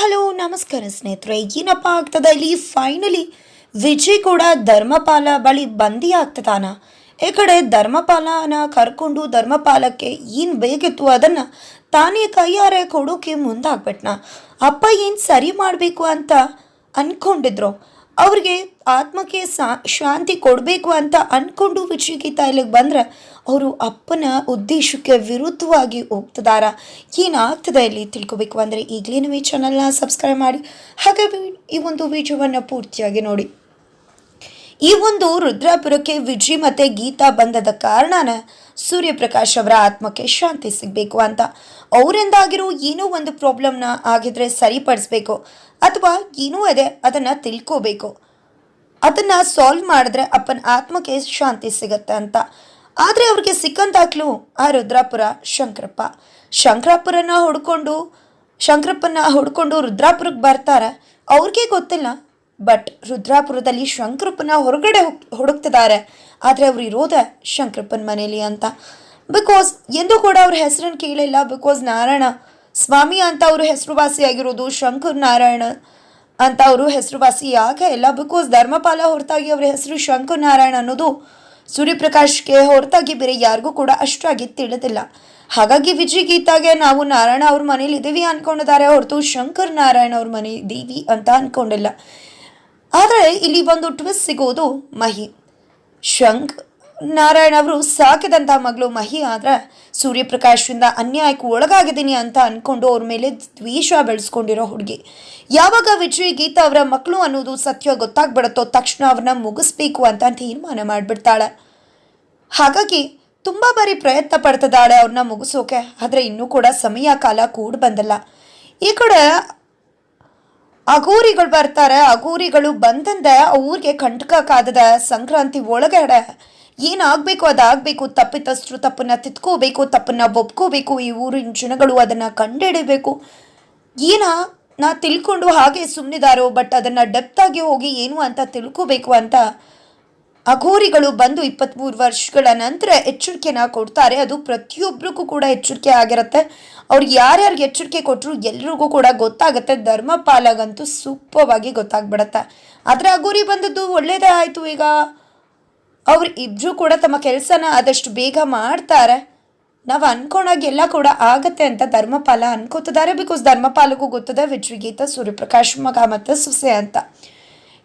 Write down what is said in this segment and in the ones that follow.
Hello, ನಮಸ್ಕಾರ ಸ್ನೇಹಿತರೆ. ಏನಪ್ಪ ಆಗ್ತದ? ಇಲ್ಲಿ ಫೈನಲಿ ವಿಜಯ್ ಕೂಡ ಧರ್ಮಪಾಲ ಬಳಿ ಬಂದಿ ಆಗ್ತದಾನ. ಈ ಕಡೆ ಧರ್ಮಪಾಲನ ಕರ್ಕೊಂಡು ಧರ್ಮಪಾಲಕ್ಕೆ ಏನು ಬೇಕಿತ್ತು ಅದನ್ನು ತಾನೇ ಕೈಯಾರೆ ಕೊಡೋಕೆ ಮುಂದಾಗ್ಬಿಟ್ನ. ಅಪ್ಪ ಏನು ಸರಿ ಮಾಡಬೇಕು ಅಂತ ಅಂದ್ಕೊಂಡಿದ್ರು ಅವ್ರಿಗೆ ಆತ್ಮಕ್ಕೆ ಸಾ, ಶಾಂತಿ ಕೊಡಬೇಕು ಅಂತ ಅಂದ್ಕೊಂಡು ವಿಜಯಗೀತಾ ಇಲ್ಲಿಗೆ ಬಂದ್ರೆ ಅವರು ಅಪ್ಪನ ಉದ್ದೇಶಕ್ಕೆ ವಿರುದ್ಧವಾಗಿ ಹೋಗ್ತಿದಾರ. ಏನಾಗ್ತದೆ ಇಲ್ಲಿ ತಿಳ್ಕೊಬೇಕು ಅಂದರೆ ಈಗಲೇ ಈ ಚಾನಲ್ನ ಸಬ್ಸ್ಕ್ರೈಬ್ ಮಾಡಿ. ಹಾಗೆ ಈ ಒಂದು ವಿಡಿಯೋವನ್ನು ಪೂರ್ತಿಯಾಗಿ ನೋಡಿ. ಈ ಒಂದು ರುದ್ರಾಪುರಕ್ಕೆ ವಿಜಿ ಮತ್ತೆ ಗೀತಾ ಬಂದದ ಕಾರಣನ ಸೂರ್ಯಪ್ರಕಾಶ್ ಅವರ ಆತ್ಮಕ್ಕೆ ಶಾಂತಿ ಸಿಗಬೇಕು ಅಂತ. ಅವರಿಂದಾಗಿರೋ ಏನೋ ಒಂದು ಪ್ರಾಬ್ಲಮ್ನ ಆಗಿದ್ರೆ ಸರಿಪಡಿಸ್ಬೇಕು ಅಥವಾ ಏನೋ ಇದೆ ಅದನ್ನು ತಿಳ್ಕೋಬೇಕು. ಅದನ್ನ ಸಾಲ್ವ್ ಮಾಡಿದ್ರೆ ಅಪ್ಪನ ಆತ್ಮಕ್ಕೆ ಶಾಂತಿ ಸಿಗತ್ತೆ ಅಂತ. ಆದರೆ ಅವ್ರಿಗೆ ಸಿಕ್ಕಂತಾಗ್ಲೂ ಆ ರುದ್ರಾಪುರ ಶಂಕರಪ್ಪ. ಶಂಕರಪ್ಪರನ್ನ ಹುಡ್ಕೊಂಡು, ಶಂಕರಪ್ಪನ ಹುಡ್ಕೊಂಡು ರುದ್ರಾಪುರಕ್ಕೆ ಬರ್ತಾರೆ, ಅವ್ರಿಗೆ ಗೊತ್ತಿಲ್ಲ ಬಟ್ ರುದ್ರಾಪುರದಲ್ಲಿ ಶಂಕರಪ್ಪನ ಹೊರಗಡೆ ಹುಡುಕ್ತಿದ್ದಾರೆ. ಆದರೆ ಅವ್ರು ಇರೋದ ಶಂಕರಪ್ಪನ ಮನೇಲಿ ಅಂತ. ಬಿಕಾಸ್ ಎಂದೂ ಕೂಡ ಅವ್ರ ಹೆಸರನ್ನು ಕೇಳಿಲ್ಲ. ಬಿಕಾಸ್ ನಾರಾಯಣ ಸ್ವಾಮಿ ಅಂತ ಅವರು ಹೆಸರುವಾಸಿಯಾಗಿರೋದು ಶಂಕರ್ ನಾರಾಯಣ ಅಂತ ಅವರು ಹೆಸರುವಾಸಿ ಯಾಕೆ ಇಲ್ಲ. ಬಿಕಾಸ್ ಧರ್ಮಪಾಲ ಹೊರತಾಗಿ ಅವರ ಹೆಸರು ಶಂಕರ್ ನಾರಾಯಣ ಅನ್ನೋದು ಸೂರ್ಯಪ್ರಕಾಶ್ಗೆ ಹೊರತಾಗಿ ಬೇರೆ ಯಾರಿಗೂ ಕೂಡ ಅಷ್ಟಾಗಿ ತಿಳಿದಿಲ್ಲ. ಹಾಗಾಗಿ ವಿಜಯ್ ಗೀತಾಗೆ ನಾವು ನಾರಾಯಣ ಅವ್ರ ಮನೇಲಿ ಇದ್ದೀವಿ ಅನ್ಕೊಂಡಿದ್ದಾರೆ. ಹೊರತು ಶಂಕರ್ ನಾರಾಯಣ ಅವ್ರ ಮನೆ ಇದ್ದೀವಿ ಅಂತ ಅನ್ಕೊಂಡಿಲ್ಲ. ಆದರೆ ಇಲ್ಲಿ ಒಂದು ಟ್ವಿಸ್ಟ್ ಸಿಗೋದು ಮಹಿ. ಶಂಕ್ ನಾರಾಯಣ ಅವರು ಸಾಕಿದಂಥ ಮಗಳು ಮಹಿ, ಆದರೆ ಸೂರ್ಯಪ್ರಕಾಶದಿಂದ ಅನ್ಯಾಯಕ್ಕೆ ಒಳಗಾಗಿದ್ದೀನಿ ಅಂತ ಅಂದ್ಕೊಂಡು ಅವ್ರ ಮೇಲೆ ದ್ವೇಷ ಬೆಳೆಸ್ಕೊಂಡಿರೋ ಹುಡುಗಿ. ಯಾವಾಗ ವಿಜಯ್, ಗೀತಾ ಅವರ ಮಕ್ಕಳು ಅನ್ನೋದು ಸತ್ಯ ಗೊತ್ತಾಗ್ಬಿಡುತ್ತೋ ತಕ್ಷಣ ಅವ್ರನ್ನ ಮುಗಿಸ್ಬೇಕು ಅಂತ ತೀರ್ಮಾನ ಮಾಡಿಬಿಡ್ತಾಳೆ. ಹಾಗಾಗಿ ತುಂಬ ಬಾರಿ ಪ್ರಯತ್ನ ಪಡ್ತಿದ್ದಾಳೆ ಅವ್ರನ್ನ ಮುಗಿಸೋಕೆ, ಆದರೆ ಇನ್ನೂ ಕೂಡ ಸಮಯ ಕಾಲ ಕೂಡ ಬಂದಲ್ಲ. ಈ ಕಡೆ ಅಘೋರಿಗಳು ಬರ್ತಾರೆ ಅಗೂರಿಗಳು ಬಂದಂದೆ ಊರಿಗೆ ಕಂಟಕಕ್ಕಾದದ ಸಂಕ್ರಾಂತಿ ಒಳಗಡೆ. ಏನಾಗಬೇಕು, ಅದಾಗಬೇಕು, ತಪ್ಪಿತಸ್ಥರು ತಪ್ಪನ್ನ ತಿತ್ಕೋಬೇಕು, ತಪ್ಪನ್ನ ಒಪ್ಕೋಬೇಕು, ಈ ಊರಿನ ಜನಗಳು ಅದನ್ನು ಕಂಡುಹಿಡಿಬೇಕು ಏನ ನಾ ತಿಳ್ಕೊಂಡು ಹಾಗೆ ಸುಮ್ಮನಿದಾರೋ ಬಟ್ ಅದನ್ನು ಡೆಪ್ತಾಗಿ ಹೋಗಿ ಏನು ಅಂತ ತಿಳ್ಕೋಬೇಕು ಅಂತ ಅಘೋರಿಗಳು ಬಂದು ಇಪ್ಪತ್ತ್ಮೂರು ವರ್ಷಗಳ ನಂತರ ಎಚ್ಚರಿಕೆನ ಕೊಡ್ತಾರೆ. ಅದು ಪ್ರತಿಯೊಬ್ಬರಿಗೂ ಕೂಡ ಎಚ್ಚರಿಕೆ ಆಗಿರುತ್ತೆ. ಅವ್ರಿಗೆ ಯಾರ್ಯಾರಿಗೆ ಎಚ್ಚರಿಕೆ ಕೊಟ್ಟರು ಎಲ್ರಿಗೂ ಕೂಡ ಗೊತ್ತಾಗುತ್ತೆ. ಧರ್ಮಪಾಲಗಂತೂ ಸೂಪವಾಗಿ ಗೊತ್ತಾಗ್ಬಿಡತ್ತೆ. ಆದರೆ ಅಘೋರಿ ಬಂದದ್ದು ಒಳ್ಳೇದೇ ಆಯಿತು ಈಗ. ಅವ್ರು ಇಬ್ಬರು ಕೂಡ ತಮ್ಮ ಕೆಲಸನ ಆದಷ್ಟು ಬೇಗ ಮಾಡ್ತಾರೆ. ನಾವು ಅನ್ಕೊಳಗೆಲ್ಲ ಕೂಡ ಆಗತ್ತೆ ಅಂತ ಧರ್ಮಪಾಲ ಅನ್ಕೋತಿದ್ದಾರೆ. ಬಿಕಾಸ್ ಧರ್ಮಪಾಲಗೂ ಗೊತ್ತದೆ ವಿಜಯಗೀತ ಸೂರ್ಯಪ್ರಕಾಶ್, ಮಗ ಮತ್ತು ಸುಸೆ ಅಂತ.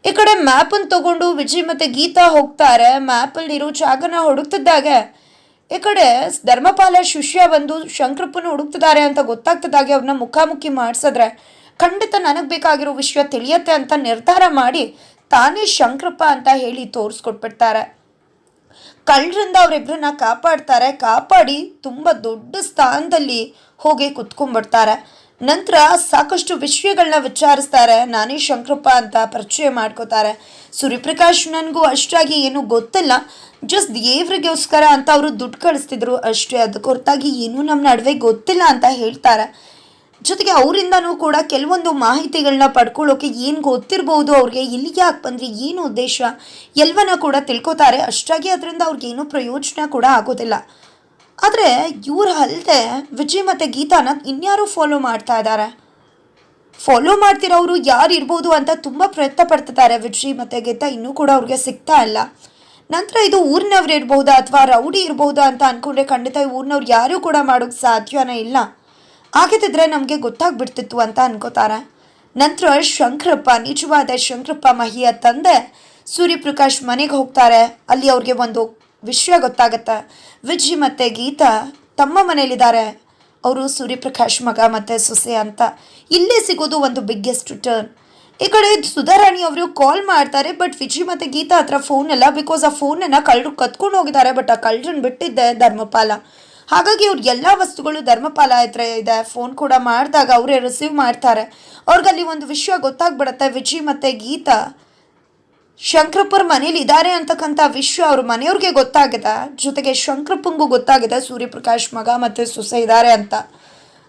ಈ ಕಡೆ ಮ್ಯಾಪನ್ನು ತಗೊಂಡು ವಿಜಯ್ ಮತ್ತೆ ಗೀತಾ ಹೋಗ್ತಾರೆ. ಮ್ಯಾಪಲ್ಲಿ ಇರೋ ಜಾಗನ ಹುಡುಕ್ತಿದ್ದಾಗ. ಈ ಕಡೆ ಧರ್ಮಪಾಲ ಶಿಷ್ಯ ಬಂದು ಶಂಕರಪ್ಪನ ಹುಡುಕ್ತಿದ್ದಾರೆ ಅಂತ ಗೊತ್ತಾಗ್ತಿದ್ದಾಗೆ ಅವ್ರನ್ನ ಮುಖಾಮುಖಿ ಮಾಡಿಸಿದ್ರೆ. ಖಂಡಿತ ನನಗೆ ಬೇಕಾಗಿರೋ ವಿಷಯ ತಿಳಿಯತ್ತೆ ಅಂತ ನಿರ್ಧಾರ ಮಾಡಿ ತಾನೇ ಶಂಕರಪ್ಪ ಅಂತ ಹೇಳಿ ತೋರಿಸ್ಕೊಟ್ಬಿಡ್ತಾರೆ. ಕಳ್ಳರಿಂದ ಅವರಿಬ್ಬರನ್ನ ಕಾಪಾಡ್ತಾರೆ. ಕಾಪಾಡಿ ತುಂಬ ದೊಡ್ಡ ಸ್ಥಾನದಲ್ಲಿ ಹೋಗಿ ಕುತ್ಕೊಂಡ್ಬಿಡ್ತಾರೆ. ನಂತರ ಸಾಕಷ್ಟು ವಿಷಯಗಳನ್ನ ವಿಚಾರಿಸ್ತಾರೆ. ನಾನೇ ಶಂಕರಪ್ಪ ಅಂತ ಪರಿಚಯ ಮಾಡ್ಕೋತಾರೆ. ಸೂರ್ಯಪ್ರಕಾಶ್ ನನಗೂ ಅಷ್ಟಾಗಿ ಏನೂ ಗೊತ್ತಿಲ್ಲ. ಜಸ್ಟ್ ದೇವ್ರಿಗೋಸ್ಕರ ಅಂತ ಅವರು ದುಡ್ಡು ಕಳಿಸ್ತಿದ್ರು. ಅಷ್ಟೇ ಅದಕ್ಕೆ ಹೊರತಾಗಿ ಏನೂ ನಮ್ಮ ನಡುವೆ ಗೊತ್ತಿಲ್ಲ ಅಂತ ಹೇಳ್ತಾರೆ. ಜೊತೆಗೆ ಅವರಿಂದನೂ ಕೂಡ ಕೆಲವೊಂದು ಮಾಹಿತಿಗಳನ್ನ ಪಡ್ಕೊಳ್ಳೋಕೆ ಏನು ಗೊತ್ತಿರ್ಬೋದು, ಅವ್ರಿಗೆ ಇಲ್ಲಿ ಯಾಕೆ ಬಂದರೆ, ಏನು ಉದ್ದೇಶ, ಎಲ್ಲವನ್ನ ಕೂಡ ತಿಳ್ಕೊತಾರೆ. ಅಷ್ಟಾಗಿ ಅದರಿಂದ ಅವ್ರಿಗೇನು ಪ್ರಯೋಜನ ಕೂಡ ಆಗೋದಿಲ್ಲ. ಆದರೆ ಇವ್ರು ಅಲ್ಲದೆ ವಿಜಯ್ ಮತ್ತು ಗೀತಾನ ಇನ್ಯಾರು ಫಾಲೋ ಮಾಡ್ತಾ ಇದ್ದಾರೆ ಫಾಲೋ ಮಾಡ್ತಿರೋರು ಯಾರು ಇರ್ಬೋದು ಅಂತ ತುಂಬ ಪ್ರಯತ್ನ ಪಡ್ತಿದ್ದಾರೆ ವಿಜಯ್ ಮತ್ತು ಗೀತಾ, ಇನ್ನೂ ಕೂಡ ಅವ್ರಿಗೆ ಸಿಗ್ತಾ ಇಲ್ಲ. ನಂತರ ಇದು ಊರಿನವ್ರು ಇರ್ಬೋದಾ ಅಥವಾ ರೌಡಿ ಇರ್ಬೋದಾ ಅಂತ ಅಂದ್ಕೊಂಡ್ರೆ ಖಂಡಿತ ಈ ಊರಿನವ್ರು ಯಾರೂ ಕೂಡ ಮಾಡೋಕ್ಕೆ ಸಾಧ್ಯನೇ ಇಲ್ಲ. ಆಗಿದ್ದಿದ್ರೆ ನಮಗೆ ಗೊತ್ತಾಗ್ಬಿಡ್ತಿತ್ತು ಅಂತ ಅನ್ಕೋತಾರೆ. ನಂತರ ಶಂಕರಪ್ಪ, ನಿಜವಾದ ಶಂಕರಪ್ಪ ಮಹಿಯ ತಂದೆ ಸೂರ್ಯಪ್ರಕಾಶ್ ಮನೆಗೆ ಹೋಗ್ತಾರೆ. ಅಲ್ಲಿ ಅವ್ರಿಗೆ ಒಂದು ವಿಷಯ ಗೊತ್ತಾಗತ್ತೆ. ವಿಜಿ ಮತ್ತು ಗೀತಾ ತಮ್ಮ ಮನೇಲಿದ್ದಾರೆ ಅವರು ಸೂರ್ಯಪ್ರಕಾಶ್ ಮಗ ಮತ್ತು ಸೊಸೆ ಅಂತ. ಇಲ್ಲೇ ಸಿಗೋದು ಒಂದು ಬಿಗ್ಗೆಸ್ಟ್ ಟರ್ನ್ ಈ ಕಡೆ ಸುಧಾರಾಣಿ ಅವರು ಕಾಲ್ ಮಾಡ್ತಾರೆ ಬಟ್ ವಿಜಿ ಮತ್ತು ಗೀತಾ ಹತ್ರ ಫೋನ್ ಇಲ್ಲ ಬಿಕಾಸ್ ಆ ಫೋನನ್ನು ಕಳ್ಳರು ಕತ್ಕೊಂಡು ಹೋಗಿದ್ದಾರೆ ಬಟ್ ಆ ಕಳ್ಳರನ್ನ ಬಿಟ್ಟಿದ್ದೆ ಧರ್ಮಪಾಲ. ಹಾಗಾಗಿ ಅವ್ರ ಎಲ್ಲ ವಸ್ತುಗಳು ಧರ್ಮಪಾಲ ಹತ್ರ ಇದೆ. ಫೋನ್ ಕೂಡ ಮಾಡಿದಾಗ ಅವರೇ ರಿಸೀವ್ ಮಾಡ್ತಾರೆ. ಅವ್ರಿಗಲ್ಲಿ ಒಂದು ವಿಷಯ ಗೊತ್ತಾಗ್ಬಿಡತ್ತೆ. ವಿಜಿ ಮತ್ತು ಗೀತಾ ಶಂಕರಪ್ಪರ ಮನೇಲಿ ಇದ್ದಾರೆ ಅಂತಕ್ಕಂಥ ವಿಷಯ ಅವ್ರ ಮನೆಯವ್ರಿಗೆ ಗೊತ್ತಾಗಿದೆ. ಜೊತೆಗೆ ಶಂಕರಪ್ಪಂಗೂ ಗೊತ್ತಾಗಿದೆ ಸೂರ್ಯಪ್ರಕಾಶ್ ಮಗ ಮತ್ತು ಸೊಸೆ ಇದ್ದಾರೆ ಅಂತ.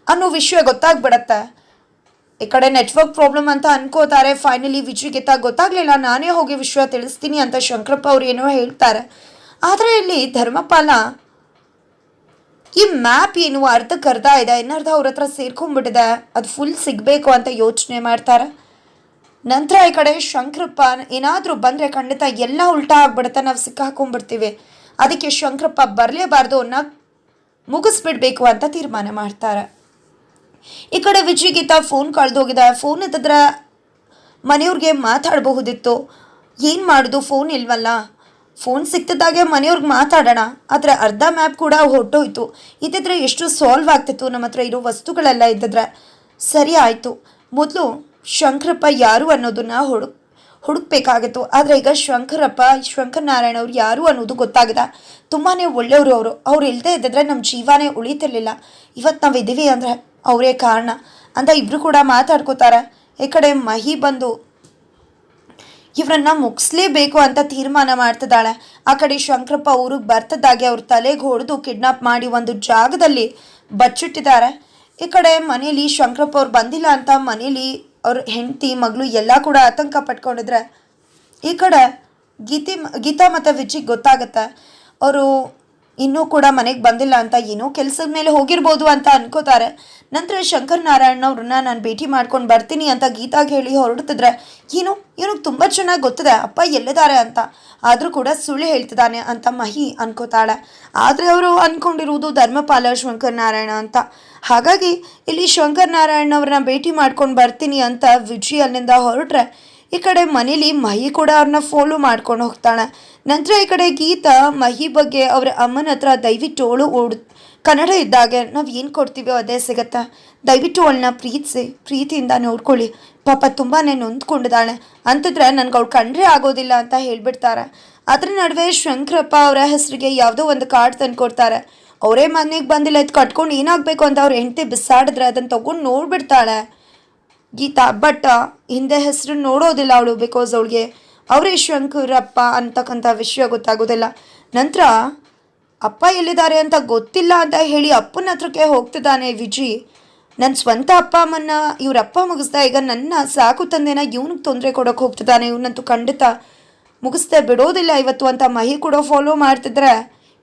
ಅನ್ನೋ ವಿಷಯ ಗೊತ್ತಾಗ್ಬಿಡತ್ತೆ. ಈ ಕಡೆ ನೆಟ್ವರ್ಕ್ ಪ್ರಾಬ್ಲಮ್ ಅಂತ ಅನ್ಕೋತಾರೆ. ಫೈನಲಿ ವಿಜಯಗೀತ ಗೊತ್ತಾಗ್ಲಿಲ್ಲ. ನಾನೇ ಹೋಗಿ ವಿಷಯ ತಿಳಿಸ್ತೀನಿ ಅಂತ ಶಂಕರಪ್ಪ ಅವ್ರು ಏನೋ ಹೇಳ್ತಾರೆ. ಆದರೆ ಇಲ್ಲಿ ಧರ್ಮಪಾಲ ಈ ಮ್ಯಾಪ್ ಏನು ಅರ್ಧಕ್ಕೆ ಅರ್ಧ ಇದೆ. ಇನ್ನರ್ಧ ಅವ್ರ ಹತ್ರ ಸೇರ್ಕೊಂಡ್ಬಿಟ್ಟಿದೆ. ಅದು ಫುಲ್ ಸಿಗಬೇಕು ಅಂತ ಯೋಚನೆ ಮಾಡ್ತಾರೆ. ನಂತರ ಈ ಕಡೆ ಶಂಕರಪ್ಪ ಏನಾದರೂ ಬಂದರೆ ಖಂಡಿತ ಎಲ್ಲ ಉಲ್ಟಾ ಆಗ್ಬಿಡುತ್ತೆ. ನಾವು ಸಿಕ್ಕಾಕೊಂಡ್ಬಿಡ್ತೀವಿ. ಅದಕ್ಕೆ ಶಂಕರಪ್ಪ ಬರಲೇಬಾರ್ದು ಅನ್ನ ಮುಗಿಸ್ಬಿಡ್ಬೇಕು ಅಂತ ತೀರ್ಮಾನ ಮಾಡ್ತಾರೆ. ಈ ಕಡೆ ವಿಜಯಗೀತಾ ಫೋನ್ ಕಳೆದೋಗಿದೆ. ಫೋನ್ ಎತ್ತಿದ್ರೆ ಮನೆಯವ್ರಿಗೆ ಮಾತಾಡಬಹುದಿತ್ತು. ಏನು ಮಾಡೋದು? ಫೋನ್ ಇಲ್ವಲ್ಲ? ಫೋನ್ ಸಿಕ್ತಿದ್ದಾಗೆ ಮನೆಯವ್ರಿಗೆ ಮಾತಾಡೋಣ. ಆದರೆ ಅರ್ಧ ಮ್ಯಾಪ್ ಕೂಡ ಹೊರಟೋಯ್ತು. ಇದ್ದಿದ್ರೆ ಎಷ್ಟು ಸಾಲ್ವ್ ಆಗ್ತಿತ್ತು. ನಮ್ಮ ಹತ್ರ ಇರೋ ವಸ್ತುಗಳೆಲ್ಲ ಇದ್ದಿದ್ರೆ ಸರಿ ಆಯಿತು. ಮೊದಲು ಶಂಕರಪ್ಪ ಯಾರು ಅನ್ನೋದನ್ನ ಹುಡುಕ್ ಹುಡುಕ್ಬೇಕಾಗಿತ್ತು. ಆದರೆ ಈಗ ಶಂಕರಪ್ಪ, ಶಂಕರನಾರಾಯಣ ಅವ್ರು ಯಾರು ಅನ್ನೋದು ಗೊತ್ತಾಗಿದೆ. ತುಂಬಾ ಒಳ್ಳೆಯವರು ಅವರು. ಅವ್ರು ಇಲ್ಲದೆ ಇದ್ದಿದ್ರೆ ನಮ್ಮ ಜೀವನೇ ಉಳಿತಿರ್ಲಿಲ್ಲ. ಇವತ್ತು ನಾವು ಇದ್ದೀವಿ ಅಂದರೆ ಅವರೇ ಕಾರಣ. ಅಂತ ಇಬ್ಬರು ಕೂಡ ಮಾತಾಡ್ಕೋತಾರೆ. ಈ ಕಡೆ ಮಹಿ ಬಂದು, ಇವರನ್ನ ಮುಗಿಸ್ಲೇಬೇಕು ಅಂತ ತೀರ್ಮಾನ ಮಾಡ್ತಿದ್ದಾಳೆ. ಆ ಕಡೆ ಶಂಕರಪ್ಪ ಊರಿಗೆ ಬರ್ತದಾಗೆ ಅವ್ರ ತಲೆಗೆ ಹೊಡೆದು ಕಿಡ್ನಾಪ್ ಮಾಡಿ ಒಂದು ಜಾಗದಲ್ಲಿ ಬಚ್ಚಿಟ್ಟಿದ್ದಾರೆ. ಈ ಕಡೆ ಮನೇಲಿ ಶಂಕರಪ್ಪ ಅವ್ರು ಬಂದಿಲ್ಲ ಅಂತ ಮನೇಲಿ ಅವ್ರ ಹೆಂಡತಿ, ಮಗಳು ಎಲ್ಲ ಕೂಡ ಆತಂಕ ಪಟ್ಕೊಂಡಿದ್ರೆ ಈ ಕಡೆ ಗೀತಿ ಗೀತಾ ಮತ್ತು ವಿಜಿಗೆ ಗೊತ್ತಾಗುತ್ತೆ. ಅವರು ಇನ್ನೂ ಕೂಡ ಮನೆಗೆ ಬಂದಿಲ್ಲ ಅಂತ ಏನೋ ಕೆಲಸದ ಮೇಲೆ ಹೋಗಿರ್ಬೋದು ಅಂತ ಅನ್ಕೋತಾರೆ. ನಂತರ ಶಂಕರ್ ನಾರಾಯಣ್ ಅವ್ರನ್ನ ನಾನು ಭೇಟಿ ಮಾಡ್ಕೊಂಡು ಬರ್ತೀನಿ ಅಂತ ಗೀತಾಗ ಹೇಳಿ ಹೊರಡ್ತಿದ್ರೆ, ಏನು? ಇವನಿಗೆ ತುಂಬ ಚೆನ್ನಾಗಿ ಗೊತ್ತಿದೆ. ಅಪ್ಪ ಎಲ್ಲಿದ್ದಾರೆ ಅಂತ? ಆದರೂ ಕೂಡ ಸುಳ್ಳು ಹೇಳ್ತಿದ್ದಾನೆ ಅಂತ ಮಹಿ ಅನ್ಕೋತಾಳೆ. ಆದರೆ ಅವರು ಅಂದ್ಕೊಂಡಿರುವುದು ಧರ್ಮಪಾಲ ಶಂಕರ್ ನಾರಾಯಣ ಅಂತ. ಹಾಗಾಗಿ ಇಲ್ಲಿ ಶಂಕರ್ ನಾರಾಯಣ್ ಅವ್ರನ್ನ ಭೇಟಿ ಮಾಡ್ಕೊಂಡು ಬರ್ತೀನಿ ಅಂತ ವಿಜಿ ಅಲ್ಲಿಂದ ಹೊರಟ್ರೆ ಈ ಕಡೆ ಮನೇಲಿ ಮಹಿ ಕೂಡ ಅವ್ರನ್ನ ಫಾಲೋ ಮಾಡ್ಕೊಂಡು ಹೋಗ್ತಾಳೆ. ನಂತರ ಈ ಕಡೆ ಗೀತಾ ಮಹಿ ಬಗ್ಗೆ ಅವರ ಅಮ್ಮನ ಹತ್ರ ದಯವಿಟ್ಟು ಅವಳು ಓಡ್, ಕನ್ನಡ ಇದ್ದಾಗೆ ನಾವು ಏನು ಕೊಡ್ತೀವೋ ಅದೇ ಸಿಗತ್ತೆ. ದಯವಿಟ್ಟು ಅವಳನ್ನ ಪ್ರೀತಿಸಿ, ಪ್ರೀತಿಯಿಂದ ನೋಡ್ಕೊಳ್ಳಿ. ಪಾಪ ತುಂಬಾ ನೊಂದ್ಕೊಂಡಿದ್ದಾಳೆ. ಅಂತಂದ್ರೆ ನನಗೆ ಅವಳು ಕಂಡ್ರೆ ಆಗೋದಿಲ್ಲ ಅಂತ ಹೇಳಿಬಿಡ್ತಾರೆ. ಅದ್ರ ನಡುವೆ ಶಂಕರಪ್ಪ ಅವರ ಹೆಸರಿಗೆ ಯಾವುದೋ ಒಂದು ಕಾರ್ಡ್ ತಂದು ಕೊಡ್ತಾರೆ. ಅವರೇ ಮನೆಗೆ ಬಂದಿಲ್ಲ, ಇದು ಕಟ್ಕೊಂಡು ಏನಾಗಬೇಕು ಅಂತ ಅವ್ರ ಹೆಂಡತಿ ಬಿಸಾಡಿದ್ರೆ ಅದನ್ನು ತಗೊಂಡು ನೋಡ್ಬಿಡ್ತಾಳೆ. ಗೀತಾ ಬಟ್ ಹಿಂದೆ ಹೆಸರು ನೋಡೋದಿಲ್ಲ ಅವಳು ಬಿಕಾಸ್ ಅವಳಿಗೆ ಅವರೇ ಶಂಕರಪ್ಪ ಅಂತಕ್ಕಂಥ ವಿಷಯ ಗೊತ್ತಾಗೋದಿಲ್ಲ. ನಂತರ, ಅಪ್ಪ ಎಲ್ಲಿದ್ದಾರೆ ಅಂತ ಗೊತ್ತಿಲ್ಲ ಅಂತ ಹೇಳಿ ಅಪ್ಪನ ಹತ್ರಕ್ಕೆ ಹೋಗ್ತಿದ್ದಾನೆ ವಿಜಿ. ನನ್ನ ಸ್ವಂತ ಅಪ್ಪ ಅಮ್ಮನ್ನ ಇವ್ರ ಅಪ್ಪ ಮುಗಿಸ್ದ ಈಗ ನನ್ನ ಸಾಕು ತಂದೆನ ಇವನಿಗೆ ತೊಂದರೆ ಕೊಡೋಕೆ ಹೋಗ್ತಿದ್ದಾನೆ. ಇವನಂತೂ ಖಂಡಿತ ಮುಗಿಸ್ದೆ ಬಿಡೋದಿಲ್ಲ ಇವತ್ತು ಅಂತ ಮಹಿ ಕೂಡ ಫಾಲೋ ಮಾಡ್ತಿದ್ರೆ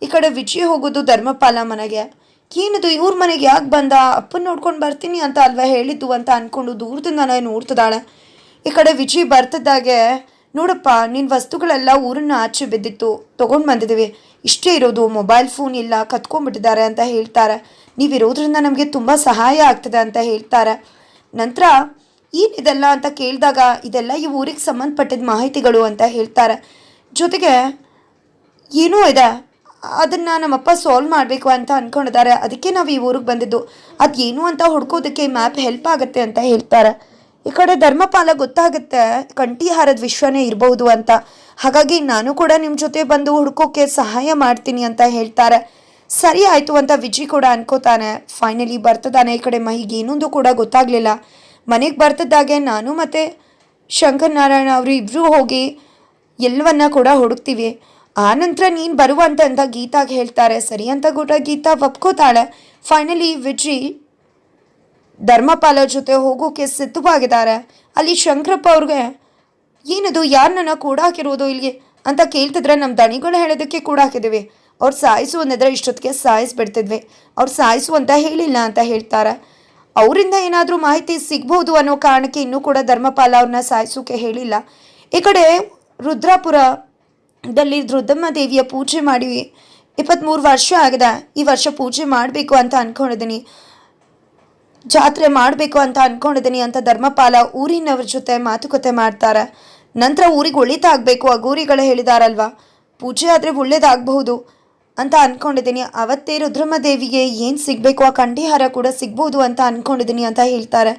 ಈ ಕಡೆ ವಿಜಿ ಹೋಗೋದು ಧರ್ಮಪಾಲ ಮನೆಗೆ. ಏನದು ಇವ್ರ ಮನೆಗೆ ಯಾಕೆ ಬಂದ? ಅಪ್ಪನ ನೋಡ್ಕೊಂಡು ಬರ್ತೀನಿ ಅಂತ ಅಲ್ವಾ ಹೇಳಿದ್ದು ಅಂತ ಅಂದ್ಕೊಂಡು ದೂರದಿಂದನೇ ನೋಡ್ತಿದ್ದಾಳೆ. ಈ ಕಡೆ ವಿಜಯ್ ಬರ್ತಿದ್ದಾಗೆ, ನೋಡಪ್ಪ ನಿನ್ನ ವಸ್ತುಗಳೆಲ್ಲ ಊರನ್ನ ಆಚೆ ಬಿದ್ದಿತ್ತು. ತೊಗೊಂಡು ಬಂದಿದ್ದೀವಿ ಇಷ್ಟೇ ಇರೋದು, ಮೊಬೈಲ್ ಫೋನ್ ಇಲ್ಲ, ಕತ್ಕೊಂಡ್ಬಿಟ್ಟಿದ್ದಾರೆ ಅಂತ ಹೇಳ್ತಾರೆ. ನೀವಿರೋದ್ರಿಂದ ನಮಗೆ ತುಂಬ ಸಹಾಯ ಆಗ್ತದೆ ಅಂತ ಹೇಳ್ತಾರೆ. ನಂತರ ಏನಿದೆಲ್ಲ ಅಂತ ಕೇಳಿದಾಗ, ಇದೆಲ್ಲ ಈ ಊರಿಗೆ ಸಂಬಂಧಪಟ್ಟಿದ್ದ ಮಾಹಿತಿಗಳು ಅಂತ ಹೇಳ್ತಾರೆ. ಜೊತೆಗೆ, ಏನೂ ಇದೆ. ಅದನ್ನು ನಮ್ಮಪ್ಪ ಸಾಲ್ವ್ ಮಾಡಬೇಕು ಅಂತ ಅಂದ್ಕೊಂಡಿದ್ದಾರೆ ಅದಕ್ಕೆ ನಾವು ಈ ಊರಿಗೆ ಬಂದಿದ್ದು. ಅದು ಅಂತ ಹುಡ್ಕೋದಕ್ಕೆ ಮ್ಯಾಪ್ ಹೆಲ್ಪ್ ಆಗುತ್ತೆ ಅಂತ ಹೇಳ್ತಾರೆ. ಈ ಕಡೆ ಧರ್ಮಪಾಲ ಗೊತ್ತಾಗುತ್ತೆ, ಕಂಠಿಹಾರದ ವಿಶ್ವನೇ ಇರಬಹುದು ಅಂತ. ಹಾಗಾಗಿ ನಾನು ಕೂಡ ನಿಮ್ಮ ಜೊತೆ ಬಂದು ಹುಡ್ಕೋಕ್ಕೆ ಸಹಾಯ ಮಾಡ್ತೀನಿ ಅಂತ ಹೇಳ್ತಾರೆ. ಸರಿ ಆಯಿತು ಅಂತ ವಿಜಯ್ ಕೂಡ ಅನ್ಕೋತಾನೆ. ಫೈನಲಿ ಬರ್ತದಾನೆ ಈ ಕಡೆ ಮಹಿಗೆ. ಏನೊಂದು ಕೂಡ ಗೊತ್ತಾಗಲಿಲ್ಲ. ಮನೆಗೆ ಬರ್ತದಾಗೆ ನಾನು ಮತ್ತು ಶಂಕರ್ ನಾರಾಯಣ ಅವರು ಇಬ್ಬರೂ ಹೋಗಿ ಎಲ್ಲವನ್ನ ಕೂಡ ಹುಡುಕ್ತೀವಿ. ಆ ನಂತರ ನೀನು ಬರುವ ಅಂತ ಗೀತಾಗೆ ಹೇಳ್ತಾರೆ, ಸರಿ ಅಂತ ಕೂಡ ಗೀತಾ ಒಪ್ಕೋತಾಳೆ ಫೈನಲಿ ವಿಜಿ ಧರ್ಮಪಾಲ ಜೊತೆ ಹೋಗೋಕೆ ಸಿದ್ಧವಾಗಿದ್ದಾರೆ. ಅಲ್ಲಿ ಶಂಕರಪ್ಪ ಅವ್ರಿಗೆ, ಏನದು ಯಾರನ್ನ ಕೂಡಾಕಿರೋದು ಇಲ್ಲಿಗೆ? ಅಂತ ಕೇಳ್ತಿದ್ರೆ ನಮ್ಮ ದಣಿಗಳು ಹೇಳೋದಕ್ಕೆ ಕೂಡ ಹಾಕಿದ್ದೀವಿ. ಅವ್ರು ಸಾಯಿಸು ಅಂದಿದ್ರೆ ಇಷ್ಟೊತ್ತಿಗೆ ಸಾಯಿಸ್ಬಿಡ್ತಿದ್ವಿ. ಅವ್ರು ಸಾಯಿಸು ಅಂತ ಹೇಳಿಲ್ಲ ಅಂತ ಹೇಳ್ತಾರೆ. ಅವರಿಂದ ಏನಾದರೂ ಮಾಹಿತಿ ಸಿಗ್ಬೋದು ಅನ್ನೋ ಕಾರಣಕ್ಕೆ ಇನ್ನೂ ಕೂಡ ಧರ್ಮಪಾಲ ಅವ್ರನ್ನ ಸಾಯಿಸೋಕೆ ಹೇಳಿಲ್ಲ. ಈ ಕಡೆ ರುದ್ರಾಪುರದಲ್ಲಿ ರುದ್ರಮ್ಮ ದೇವಿಯ ಪೂಜೆ ಮಾಡಿ ಇಪ್ಪತ್ತ್ಮೂರು ವರ್ಷ ಆಗಿದೆ. ಈ ವರ್ಷ ಪೂಜೆ ಮಾಡಬೇಕು ಅಂತ ಅಂದ್ಕೊಂಡಿದ್ದೀನಿ ಜಾತ್ರೆ ಮಾಡಬೇಕು ಅಂತ ಅನ್ಕೊಂಡಿದ್ದೀನಿ ಅಂತ ಧರ್ಮಪಾಲ ಊರಿನವ್ರ ಜೊತೆ ಮಾತುಕತೆ ಮಾಡ್ತಾರೆ. ನಂತರ ಊರಿಗೆ ಒಳಿತಾಗಬೇಕು ಆ ಗೂರಿಗಳು ಹೇಳಿದಾರಲ್ವಾ? ಪೂಜೆ ಆದರೆ ಒಳ್ಳೇದಾಗಬಹುದು ಅಂತ ಅಂದ್ಕೊಂಡಿದ್ದೀನಿ ಅವತ್ತೇ ರುದ್ರಮ್ಮ ದೇವಿಗೆ ಏನು ಸಿಗಬೇಕು, ಆ ಕಂಠಿಹಾರ ಕೂಡ ಸಿಗ್ಬೋದು ಅಂತ ಅಂದ್ಕೊಂಡಿದ್ದೀನಿ ಅಂತ ಹೇಳ್ತಾರೆ.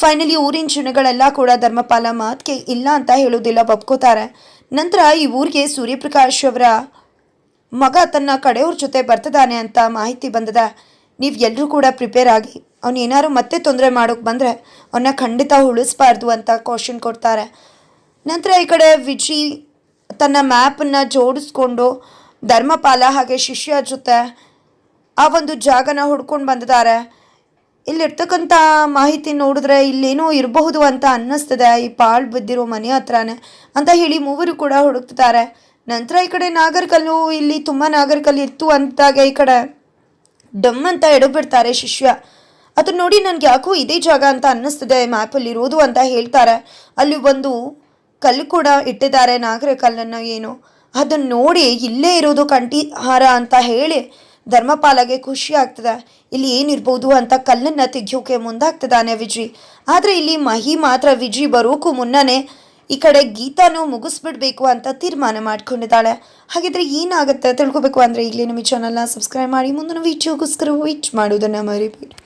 ಫೈನಲಿ ಊರಿನ ಜನಗಳೆಲ್ಲ ಕೂಡ ಧರ್ಮಪಾಲ ಮಾತಿಗೆ ಇಲ್ಲ ಅಂತ ಹೇಳೋದಿಲ್ಲ ಒಪ್ಕೋತಾರೆ. ನಂತರ ಈ ಊರಿಗೆ ಸೂರ್ಯಪ್ರಕಾಶ್ ಅವರ ಮಗ ತನ್ನ ಕಡೆಯವ್ರ ಜೊತೆ ಬರ್ತಿದ್ದಾನೆ ಅಂತ ಮಾಹಿತಿ ಬಂದದ. ನೀವು ಎಲ್ಲರೂ ಕೂಡ ಪ್ರಿಪೇರ್ ಆಗಿ, ಅವನು ಏನಾದ್ರು ಮತ್ತೆ ತೊಂದರೆ ಮಾಡೋಕೆ ಬಂದರೆ ಅವನ್ನ ಖಂಡಿತ ಉಳಿಸ್ಬಾರ್ದು ಅಂತ ಕ್ವಶನ್ ಕೊಡ್ತಾರೆ. ನಂತರ ಈ ಕಡೆ ವಿಜಿ ತನ್ನ ಮ್ಯಾಪನ್ನು ಜೋಡಿಸ್ಕೊಂಡು ಧರ್ಮಪಾಲ ಹಾಗೆ ಶಿಷ್ಯ ಜೊತೆ ಆ ಒಂದು ಜಾಗನ ಹುಡ್ಕೊಂಡು ಬಂದಿದ್ದಾರೆ. ಇಲ್ಲಿರ್ತಕ್ಕಂಥ ಮಾಹಿತಿ ನೋಡಿದ್ರೆ ಇಲ್ಲೇನೋ ಇರಬಹುದು ಅಂತ ಅನ್ನಿಸ್ತದೆ. ಈ ಪಾಳು ಬಿದ್ದಿರೋ ಮನೆ ಹತ್ರನೇ ಅಂತ ಹೇಳಿ ಮೂವರು ಕೂಡ ಹುಡುಕ್ತಿದ್ದಾರೆ. ನಂತರ ಈ ಕಡೆ ನಾಗರಕಲ್ಲು, ಇಲ್ಲಿ ತುಂಬ ನಾಗರಕಲ್ಲು ಇತ್ತು ಅಂತಾಗ ಈ ಕಡೆ ಡಮ್ ಅಂತ ಎಡಬಿಡ್ತಾರೆ ಶಿಷ್ಯ. ಅದು ನೋಡಿ ನನಗೆ ಯಾಕೋ ಇದೇ ಜಾಗ ಅಂತ ಅನ್ನಿಸ್ತದೆ, ಮ್ಯಾಪಲ್ಲಿ ಇರೋದು ಅಂತ ಹೇಳ್ತಾರೆ. ಅಲ್ಲಿ ಒಂದು ಕಲ್ಲು ಕೂಡ ಇಟ್ಟಿದ್ದಾರೆ ನಾಗರಕಲ್ಲನ್ನು ಏನು. ಅದನ್ನ ನೋಡಿ ಇಲ್ಲೇ ಇರೋದು ಕಂಠಿಹಾರ ಅಂತ ಹೇಳಿ ಧರ್ಮಪಾಲಗೆ ಖುಷಿ ಆಗ್ತದ. ಇಲ್ಲಿ ಏನಿರ್ಬೋದು ಅಂತ ಕಲ್ಲನ್ನು ತೆಗೆಯೋಕೆ ಮುಂದಾಗ್ತದಾನೆ ವಿಜಿ. ಆದರೆ ಇಲ್ಲಿ ಮಹಿ ಮಾತ್ರ ವಿಜಿ ಬರೋಕು ಮುನ್ನನೇ ಈ ಕಡೆ ಗೀತಾನು ಮುಗಿಸ್ಬಿಡ್ಬೇಕು ಅಂತ ತೀರ್ಮಾನ ಮಾಡ್ಕೊಂಡಿದ್ದಾಳೆ. ಹಾಗಿದ್ರೆ ಏನಾಗುತ್ತೆ ತಿಳ್ಕೊಬೇಕು ಅಂದರೆ ಈಗಲೇ ನಮ್ಮ ಈ ಚಾನಲ್ನ ಸಬ್ಸ್ಕ್ರೈಬ್ ಮಾಡಿ, ಮುಂದಿನ ವಿಡಿಯೋಗೋಸ್ಕರ ವಿಚ್ ಮಾಡೋದನ್ನ ಮರಿಬೇಡಿ.